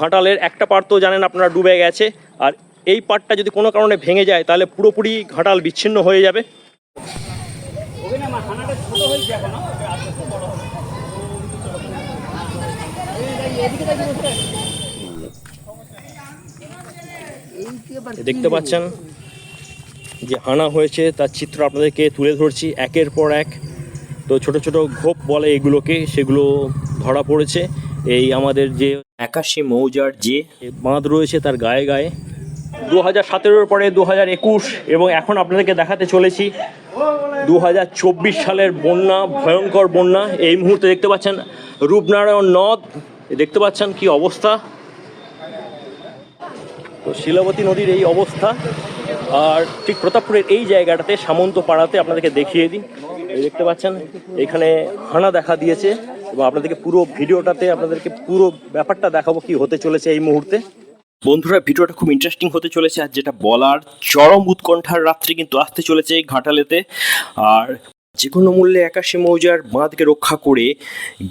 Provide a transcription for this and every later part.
ঘাটালের একটা পার তো জানেন আপনারা ডুবে গেছে। আর এই পারটা যদি কোনো কারণে ভেঙে যায়, তাহলে পুরোপুরি ঘাটাল বিচ্ছিন্ন হয়ে যাবে। দেখতে পাচ্ছেন যে হানা হয়েছে, তার চিত্র আপনাদেরকে তুলে ধরছি একের পর এক। তো ছোট ছোট ঘোপ বলে এগুলোকে, সেগুলো ধরা পড়েছে। এই আমাদের যে একাশি মৌজার যে বাঁধ রয়েছে তার গায়ে গায়ে। দু হাজার সতেরোর পরে দু হাজার একুশ এবং এখন আপনাদেরকে দেখাতে চলেছি দু হাজার চব্বিশ সালের বন্যা, ভয়ঙ্কর বন্যা। এই মুহূর্তে দেখতে পাচ্ছেন রূপনারায়ণ নদ। দেখতে পাচ্ছেন কি অবস্থা? তো শিলাবতী নদীর এই অবস্থা। আর ঠিক প্রতাপপুরের এই জায়গাটাতে সামন্ত পাড়াতে আপনাদেরকে দেখিয়ে দিই। দেখতে পাচ্ছেন, এখানে হানা দেখা দিয়েছে। এবং আপনাদেরকে পুরো ভিডিওটাতে আপনাদেরকে পুরো ব্যাপারটা দেখাবো কি হতে চলেছে এই মুহূর্তে। বন্ধুরা, ভিডিওটা খুব ইন্টারেস্টিং হতে চলেছে আর যেটা বলার চরম উৎকণ্ঠার রাত্রি কিন্তু আসতে চলেছে ঘাটালেতে। আর যে কোনো মূল্যে একাশি মৌজার বাঁধকে রক্ষা করে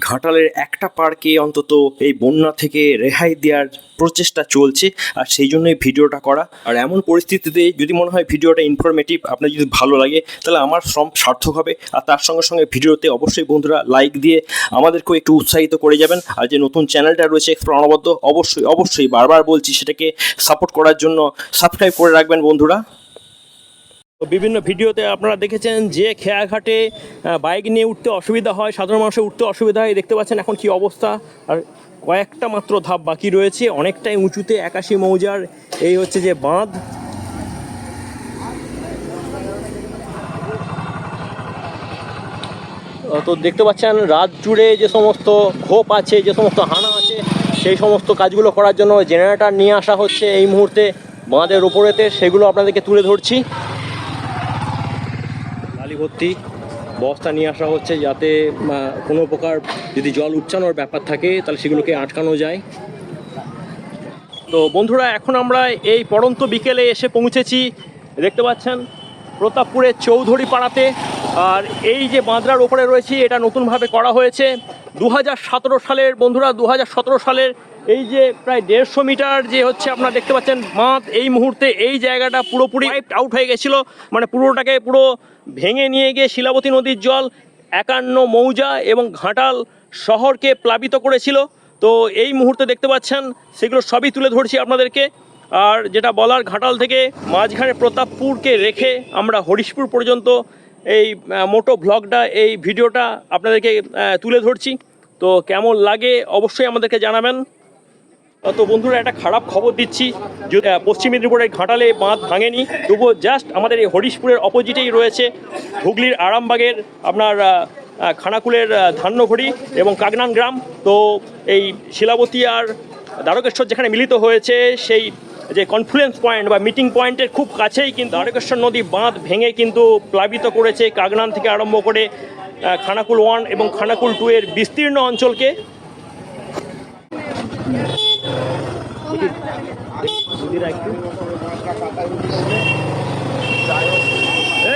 ঘাটালের একটা পার্কে অন্তত এই বন্যা থেকে রেহাই দেওয়ার প্রচেষ্টা চলছে। আর সেই জন্যই ভিডিওটা করা। আর এমন পরিস্থিতিতে যদি মনে হয় ভিডিওটা ইনফরমেটিভ আপনার যদি ভালো লাগে, তাহলে আমার শ্রম সার্থক হবে। আর তার সঙ্গে সঙ্গে ভিডিওতে অবশ্যই বন্ধুরা লাইক দিয়ে আমাদেরকেও একটু উৎসাহিত করে যাবেন। আর যে নতুন চ্যানেলটা রয়েছে অনবদ্য অবশ্যই অবশ্যই বারবার বলছি সেটাকে সাপোর্ট করার জন্য সাবস্ক্রাইব করে রাখবেন বন্ধুরা। বিভিন্ন ভিডিওতে আপনারা দেখেছেন যে খেয়াঘাটে বাইক নিয়ে উঠতে অসুবিধা হয়, সাধারণ মানুষের উঠতে অসুবিধা হয়, দেখতে পাচ্ছেন এখন কি অবস্থা। আর কয়েকটা মাত্র ধাপ বাকি রয়েছে, অনেকটাই উঁচুতে একাশি মৌজার এই হচ্ছে যে বাঁধ। তো দেখতে পাচ্ছেন, রাত জুড়ে যে সমস্ত খোপ আছে, যে সমস্ত হানা আছে, সেই সমস্ত কাজগুলো করার জন্য জেনারেটার নিয়ে আসা হচ্ছে এই মুহূর্তে বাঁধের ওপরেতে সেগুলো আপনাদেরকে তুলে ধরছি। ভর্তি বস্তা নিয়ে আসা হচ্ছে যাতে কোনো প্রকার যদি জল উপচানোর ব্যাপার থাকে, তাহলে সেগুলোকে আটকানো যায়। তো বন্ধুরা, এখন আমরা এই পড়ন্ত বিকেলে এসে পৌঁছেছি। দেখতে পাচ্ছেন প্রতাপপুরের চৌধুরী পাড়াতে আর এই যে বাঁধরার ওপরে রয়েছে, এটা নতুনভাবে করা হয়েছে। দু হাজার সতেরো সালের, বন্ধুরা দু হাজার সতেরো সালের এই যে প্রায় দেড়শো মিটার যে হচ্ছে আপনারা দেখতে পাচ্ছেন বাঁধ এই মুহূর্তে এই জায়গাটা পুরোপুরি আউট হয়ে গেছিল। মানে পুরোটাকে পুরো ভেঙে নিয়ে গিয়ে শিলাবতী নদীর জল একান্ন মৌজা এবং ঘাটাল শহরকে প্লাবিত করেছিল। তো এই মুহূর্তে দেখতে পাচ্ছেন, সেগুলো সবই তুলে ধরছি আপনাদেরকে। আর যেটা বলার, ঘাটাল থেকে মাঝখানে প্রতাপপুরকে রেখে আমরা হরিশপুর পর্যন্ত এই মোটো ভ্লগটা এই ভিডিওটা আপনাদেরকে তুলে ধরছি। তো কেমন লাগে অবশ্যই আমাদেরকে জানাবেন। তো বন্ধুরা, একটা খারাপ খবর দিচ্ছি। পশ্চিম মেদিনীপুরের ঘাটালে বাঁধ ভাঙেনি, তবুও জাস্ট আমাদের এই হরিশপুরের অপোজিটেই রয়েছে হুগলির আরামবাগের আপনার খানাকুলের ধান্যঘড়ি এবং কাগনান গ্রাম। তো এই শিলাবতী আর দ্বারকেশ্বর যেখানে মিলিত হয়েছে, সেই যে কনফ্লুয়েন্স পয়েন্ট বা মিটিং পয়েন্টের খুব কাছেই কিন্তু দ্বারকেশ্বর নদী বাঁধ ভেঙে কিন্তু প্লাবিত করেছে কাগনান থেকে আরম্ভ করে খানাকুল ওয়ান এবং খানাকুল টু এর বিস্তীর্ণ অঞ্চলকে।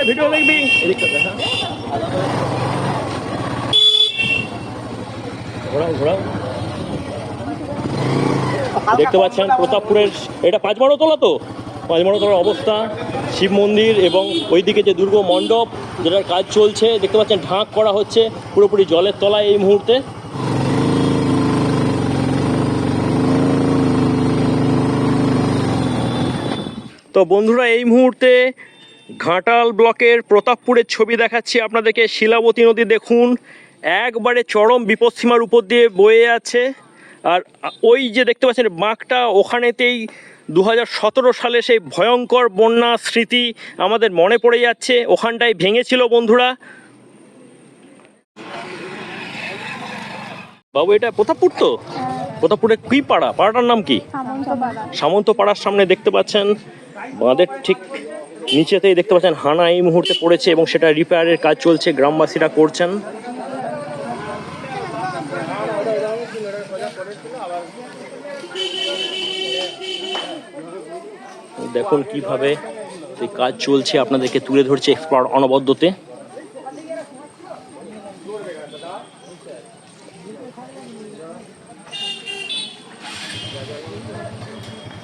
ভিডিও ঘোরাও ঘোরাও। দেখতে পাচ্ছেন প্রতাপপুরের, এটা পাঁচমারো তোলা তো? পাঁচমারো তোলার অবস্থা, শিব মন্দির এবং ওইদিকে যে দুর্গ মণ্ডপ যেটার কাজ চলছে, দেখতে পাচ্ছেন ঢাক করা হচ্ছে, পুরোপুরি জলের তলায় এই মুহূর্তে। তো বন্ধুরা এই মুহূর্তে ঘাটাল ব্লকের প্রতাপপুরের ছবি দেখাচ্ছি আপনাদেরকে। শিলাবতী নদী দেখুন একবারে চরম বিপদসীমার উপর দিয়ে বয়ে আছে। আর ওই যে দেখতে পাচ্ছেন বাঁকটা ওখানেতেই দু হাজার সতেরো সালে সেই ভয়ঙ্কর বন্যা স্মৃতি আমাদের মনে পড়ে যাচ্ছে। ওখানটায় ভেঙেছিল বন্ধুরা। বাবু এটা প্রতাপপুর তো? প্রতাপপুরের কি পাড়া? পাড়াটার নাম কি? সামন্ত পাড়ার সামনে দেখতে পাচ্ছেন। বাঁধের ঠিক নিচেতেই দেখতে পাচ্ছেন হানা এই মুহূর্তে পড়েছে এবং সেটা রিপেয়ারের কাজ চলছে, গ্রামবাসীরা করছেন। দেখুন কীভাবে এই কাজ চলছে, আপনাদেরকে তুলে ধরছে এক্সপার্ট অনবদ্যতে।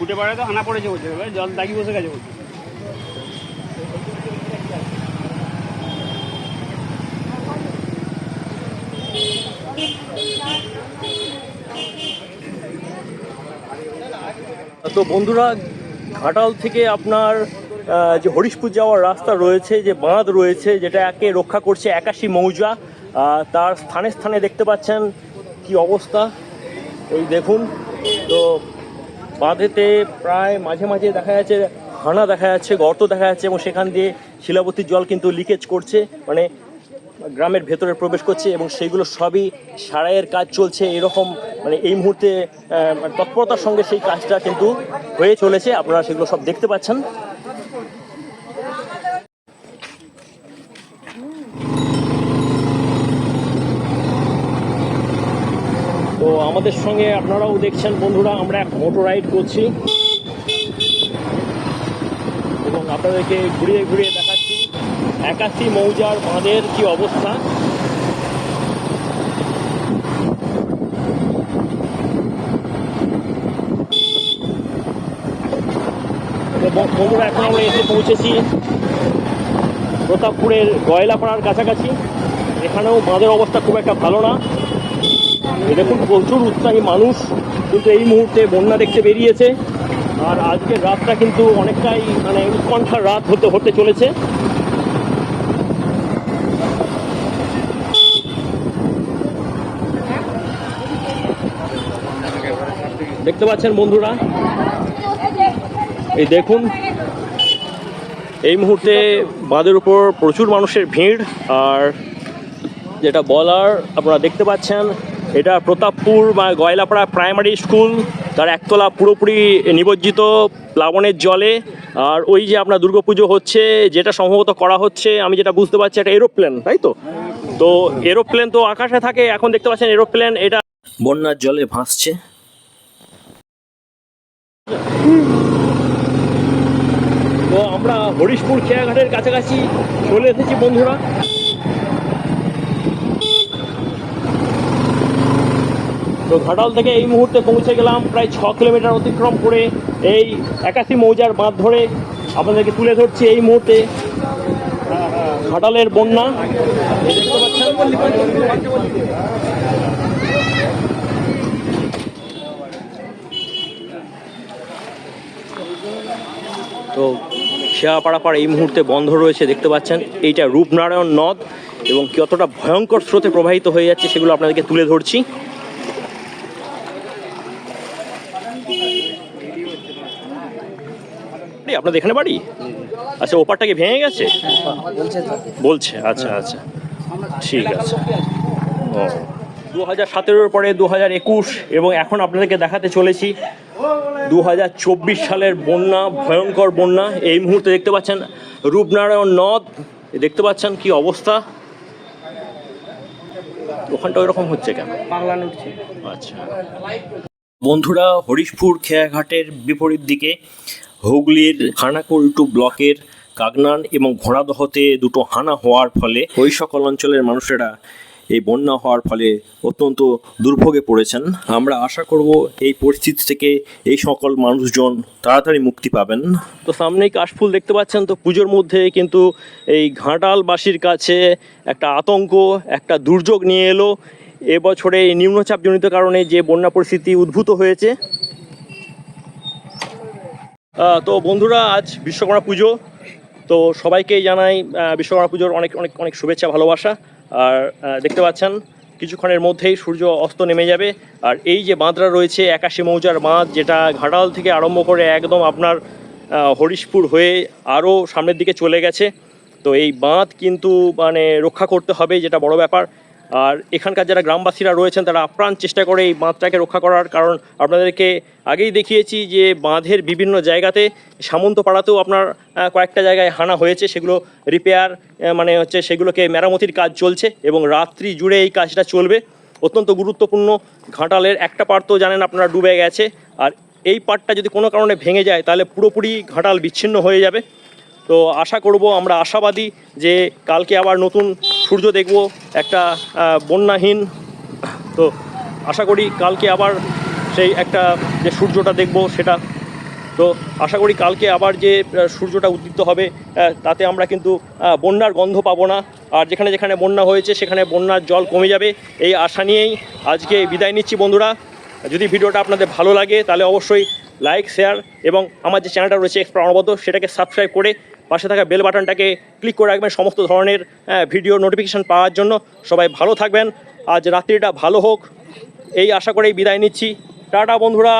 ফুটে পড়ে তো হানা পড়েছে বলছে, এবার জল দাগি বসে গেছে বলছে। তো বন্ধুরা, ঘাটাল থেকে আপনার যে হরিশপুর যাওয়ার রাস্তা রয়েছে, যে বাঁধ রয়েছে, যেটা একে রক্ষা করছে একাশি মৌজা তার স্থানে স্থানে দেখতে পাচ্ছেন কি অবস্থা। এই দেখুন, তো বাঁধেতে প্রায় মাঝে মাঝে দেখা যাচ্ছে, হানা দেখা যাচ্ছে, গর্ত দেখা যাচ্ছে এবং সেখান দিয়ে শিলাবতীর জল কিন্তু লিকেজ করছে মানে গ্রামের ভেতরে প্রবেশ করছে এবং সেইগুলো সবই সারাইয়ের কাজ চলছে এরকম মানে এই মুহূর্তে মানে তৎপরতার সঙ্গে সেই কাজটা কিন্তু হয়ে চলেছে। আপনারা সেগুলো সব দেখতে পাচ্ছেন। আমাদের সঙ্গে আপনারাও দেখছেন, বন্ধুরা, আমরা এক মোটর রাইড করছি। এবং আপনাদেরকে ঘুরিয়ে ঘুরিয়ে দেখাচ্ছি। একাশি মৌজার বাঁধের কি অবস্থা? বন্ধুরা, এখন আমরা এসে পৌঁছেছি প্রতাপপুরের গয়লাপাড়ার কাছাকাছি। এখানেও বাঁধের অবস্থা খুব একটা ভালো না। দেখুন, প্রচুর উৎসাহী মানুষ কিন্তু এই মুহূর্তে বন্যা দেখতে বেরিয়েছে। আর আজকের রাতটা কিন্তু অনেকটাই মানে উৎকণ্ঠার রাত হতে হতে চলেছে। দেখতে পাচ্ছেন বন্ধুরা? এই দেখুন, এই মুহূর্তে বাঁধের উপর প্রচুর মানুষের ভিড়। আর যেটা বলার, আপনারা দেখতে পাচ্ছেন এটা প্রতাপপুর বা গয়লাপাড়া প্রাইমারি স্কুল তার একতলা পুরোপুরি নিমজ্জিত প্লাবনের জলে। আর ওই যে আপনার দুর্গাপুজো হচ্ছে যেটা সম্ভবত করা হচ্ছে আমি যেটা বুঝতে পারছি একটা এরোপ্লেন তাই তো? তো এরোপ্লেন তো আকাশে থাকে এখন দেখতে পাচ্ছেন এরোপ্লেন এটা বন্যার জলে ভাসছে। তো আমরা হরিশপুর খেয়াঘাটের কাছাকাছি চলে এসেছি বন্ধুরা। তো ঘাটাল থেকে এই মুহূর্তে পৌঁছে গেলাম, প্রায় ছ কিলোমিটার অতিক্রম করে এই একাশি মৌজার বাঁধ ধরে আপনাদেরকে তুলে ধরছি এই মুহূর্তে। ঘাটালের বন্যা। তো খেয়াপাড়াপাড় এই মুহূর্তে বন্ধ রয়েছে, দেখতে পাচ্ছেন। এইটা রূপনারায়ণ নদ এবং কতটা ভয়ঙ্কর স্রোতে প্রবাহিত হয়ে যাচ্ছে সেগুলো আপনাদেরকে তুলে ধরছি। এই, আপনাদের এখানে বাড়ি? আচ্ছা ওপারটা কি ভেঙে গেছে? বলছে আচ্ছা আচ্ছা। ঠিক আছে। ও। দু হাজার সতেরোর পরে দু হাজার একুশ এবং এখন আপনাদেরকে দেখাতে চলেছি দু হাজার চব্বিশ সালের বন্যা ভয়ঙ্কর বন্যা। এই মুহূর্তে দেখতে পাচ্ছেন রূপনারায়ণ নদ। দেখতে পাচ্ছেন কি অবস্থা? ওখানটা ওইরকম হচ্ছে কেন? আচ্ছা। বন্ধুরা হরিশপুর খেয়াঘাটের বিপরীত দিকে হুগলির খানাকুলটু ব্লকের কাগনান এবং ঘোড়াদহতে দুটো হানা হওয়ার ফলে ওই সকল অঞ্চলের মানুষেরা এই বন্যা হওয়ার ফলে অত্যন্ত দুর্ভোগে পড়েছেন। আমরা আশা করব এই পরিস্থিতি থেকে এই সকল মানুষজন তাড়াতাড়ি মুক্তি পাবেন। তো সামনেই কাশফুল দেখতে পাচ্ছেন, তো পুজোর মধ্যে কিন্তু এই ঘাটালবাসীর কাছে একটা আতঙ্ক, একটা দুর্যোগ নিয়ে এলো। এবছরে নিম্নচাপজনিত কারণে যে বন্যা পরিস্থিতি উদ্ভূত হয়েছে তো বন্ধুরা, আজ বিশ্বকর্মা পুজো। তো সবাইকেই জানাই বিশ্বকর্মা পুজোর অনেক অনেক অনেক শুভেচ্ছা, ভালোবাসা। আর দেখতে পাচ্ছেন, কিছুক্ষণের মধ্যেই সূর্য অস্ত নেমে যাবে। আর এই যে বাঁধটা রয়েছে, একাশি মৌজার বাঁধ, যেটা ঘাটাল থেকে আরম্ভ করে একদম আপনার হরিশপুর হয়ে আরও সামনের দিকে চলে গেছে। তো এই বাঁধ কিন্তু মানে রক্ষা করতে হবে, যেটা বড় ব্যাপার। আর এখানকার যারা গ্রামবাসীরা রয়েছেন, তারা আপ্রাণ চেষ্টা করে এই বাঁধটাকে রক্ষা করার। কারণ আপনাদেরকে আগেই দেখিয়েছি যে বাঁধের বিভিন্ন জায়গাতে সামন্তপাড়াতেও আপনার কয়েকটা জায়গায় হানা হয়েছে। সেগুলো রিপেয়ার মানে হচ্ছে সেগুলোকে মেরামতির কাজ চলছে এবং রাত্রি জুড়ে এই কাজটা চলবে। অত্যন্ত গুরুত্বপূর্ণ ঘাটালের একটা পার্ট তো জানেন আপনারা, ডুবে গেছে। আর এই পার্টটা যদি কোনো কারণে ভেঙে যায়, তাহলে পুরোপুরি ঘাটাল বিচ্ছিন্ন হয়ে যাবে। তো আশা করব আমরা আশাবাদী যে কালকে আবার নতুন সূর্য দেখব, একটা বন্যাহীন। তো আশা করি কালকে আবার সেই একটা যে সূর্যটা দেখব সেটা। তো আশা করি কালকে আবার যে সূর্যটা উদ্দীপ্ত হবে তাতে আমরা কিন্তু বন্যার গন্ধ পাবো না। আর যেখানে যেখানে বন্যা হয়েছে, সেখানে বন্যার জল কমে যাবে। এই আশা নিয়েই আজকে বিদায় নিচ্ছি বন্ধুরা। যদি ভিডিওটা আপনাদের ভালো লাগে, তাহলে অবশ্যই লাইক, শেয়ার এবং আমার যে চ্যানেলটা রয়েছে এক্সপ্রা অনবদ্য সেটাকে সাবস্ক্রাইব করে পাশে থাকা বেল বাটনটাকে ক্লিক করে রাখবেন সমস্ত ধরনের আহ, ভিডিও নোটিফিকেশান পাওয়ার জন্য। সবাই ভালো থাকবেন। আজ রাত্রিটা ভালো হোক। এই আশা করেই বিদায় নিচ্ছি। টাটা বন্ধুরা।